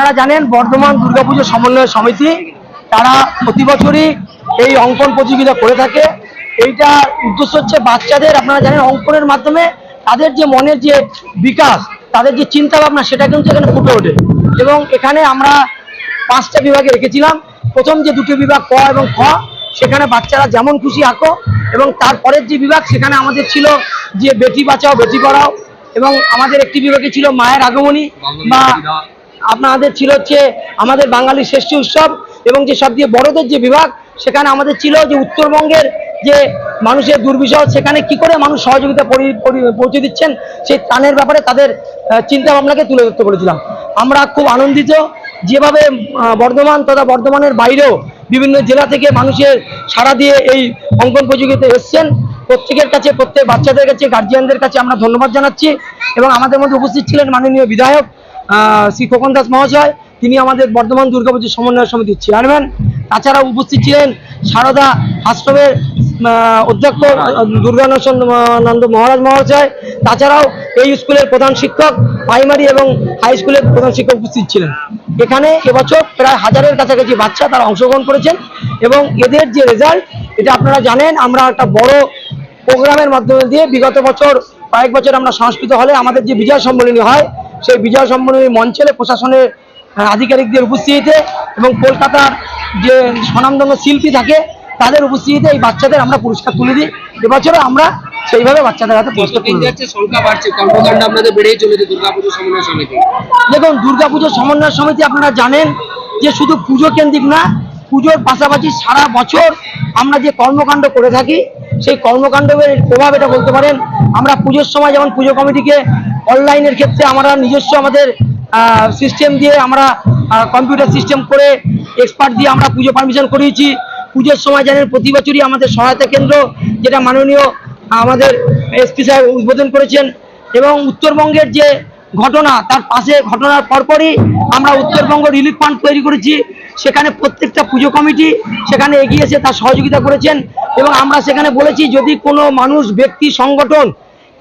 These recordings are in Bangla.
আপনারা জানেন বর্ধমান দুর্গাপুজো সমন্বয় সমিতি, তারা প্রতি বছরই এই অঙ্কন প্রতিযোগিতা করে থাকে। এইটা উদ্দেশ্য হচ্ছে বাচ্চাদের, আপনারা জানেন অঙ্কনের মাধ্যমে তাদের যে মনের যে বিকাশ, তাদের যে চিন্তা ভাবনা সেটা কিন্তু এখানে ফুটে ওঠে। এবং এখানে আমরা পাঁচটা বিভাগে রেখেছিলাম। প্রথম যে দুটো বিভাগ ক এবং খ, সেখানে বাচ্চারা যেমন খুশি আঁকো এবং তারপরের যে বিভাগ, সেখানে আমাদের ছিল যে বেটি বাঁচাও, বেটি পড়াও। এবং আমাদের একটি বিভাগে ছিল মায়ের আগমনী বা আপনাদের ছিল হচ্ছে আমাদের বাঙালির শ্রেষ্ঠ উৎসব এবং যে সব দিয়ে বড়দের যে বিভাগ, সেখানে আমাদের ছিল যে উত্তরবঙ্গের যে মানুষের দুর্বিষহ, সেখানে কি করে মানুষ সহযোগিতা পৌঁছে দিচ্ছেন, সেই ত্রাণের ব্যাপারে তাদের চিন্তা ভাবনাকে তুলে ধরতে করেছিলাম আমরা খুব আনন্দিত যেভাবে বর্ধমান তথা বর্ধমানের বাইরেও বিভিন্ন জেলা থেকে মানুষের সাড়া দিয়ে এই অঙ্কন প্রতিযোগিতায় এসছেন। প্রত্যেকের কাছে, প্রত্যেক বাচ্চাদের কাছে গার্জিয়ানদের কাছে আমরা ধন্যবাদ জানাচ্ছি এবং আমাদের মধ্যে উপস্থিত ছিলেন মাননীয় বিধায়ক শ্রী খোকন দাস মহাশয়, তিনি আমাদের বর্ধমান দুর্গাপুজো সমন্বয় সমিতির চেয়ারম্যান তাছাড়া উপস্থিত ছিলেন সারদা আশ্রমের অধ্যক্ষ দুর্গানন্দ মহারাজ মহাশয়। তাছাড়াও এই স্কুলের প্রধান শিক্ষক প্রাইমারি এবং হাই স্কুলের প্রধান শিক্ষক উপস্থিত ছিলেন। এখানে এবছর প্রায় হাজারের কাছাকাছি বাচ্চা তারা অংশগ্রহণ করেছেন এবং এদের যে রেজাল্ট এটা আপনারা জানেন, আমরা একটা বড় প্রোগ্রামের মাধ্যমে দিয়ে বিগত বছর, কয়েক বছর আমরা সংস্কৃত হলে আমাদের যে বিজয় সম্মেলনী হয় সেই বিজয় সম্মেলনী মঞ্চে প্রশাসনের আধিকারিকদের উপস্থিতিতে এবং কলকাতার যে স্বনামধন্য শিল্পী থাকে তাদের উপস্থিতিতে এই বাচ্চাদের আমরা পুরস্কার তুলে দিই। এবছরও আমরা সেইভাবে বাচ্চাদের হাতে পুরস্কার যতদিন তুলে যাচ্ছে? সংখ্যা বাড়ছে কর্মকাণ্ড আপনাদের বেড়েই চলেছে দুর্গাপুজো সমন্বয় সমিতি। দেখুন দুর্গাপুজো সমন্বয় সমিতি আপনারা জানেন যে শুধু পুজো কেন্দ্রিক না পুজোর পাশাপাশি সারা বছর আমরা যে কর্মকাণ্ড করে থাকি সেই কর্মকাণ্ডের প্রভাব এটা বলতে পারেন। আমরা পুজোর সময় যেমন পুজো কমিটিকে অনলাইনের ক্ষেত্রে আমরা নিজস্ব আমাদের সিস্টেম দিয়ে আমরা কম্পিউটার সিস্টেম করে এক্সপার্ট দিয়ে আমরা পুজো পারমিশন করিয়েছি। পুজোর সময় জানেন, প্রতি বছরই আমাদের সহায়তা কেন্দ্র যেটা মাননীয়, আমাদের এসপি সাহেব উদ্বোধন করেছেন এবং উত্তরবঙ্গের যে ঘটনা, তার পাশে ঘটনার পরপরই আমরা উত্তরবঙ্গ রিলিফ ফান্ড তৈরি করেছি। সেখানে প্রত্যেকটা পুজো কমিটি সেখানে এগিয়ে এসে তার সহযোগিতা করেছেন এবং আমরা সেখানে বলেছি, যদি কোনো মানুষ, ব্যক্তি, সংগঠন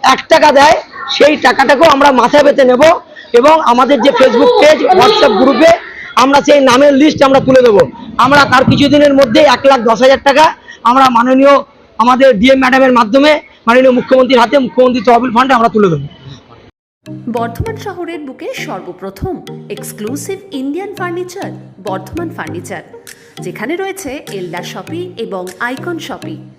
এক টাকা দেয় সেই টাকাটাকেও আমরা মাথায় পেতে নেব এবং আমাদের যে ফেসবুক পেজ হোয়াটসঅ্যাপ গ্রুপে আমরা সেই নামের লিস্ট আমরা তুলে দেবো। আমরা তার কিছুদিনের মধ্যে এক লাখ দশ হাজার টাকা আমরা মাননীয় আমাদের ডিএম ম্যাডামের মাধ্যমে মাননীয় মুখ্যমন্ত্রীর হাতে মুখ্যমন্ত্রী তহবিল ফান্ডে আমরা তুলে দেবো। বর্ধমান শহরের বুকে সর্বপ্রথম exclusive Indian furniture Bardhaman furniture যেখানে রয়েছে এলডা শপি এবং আইকন শপি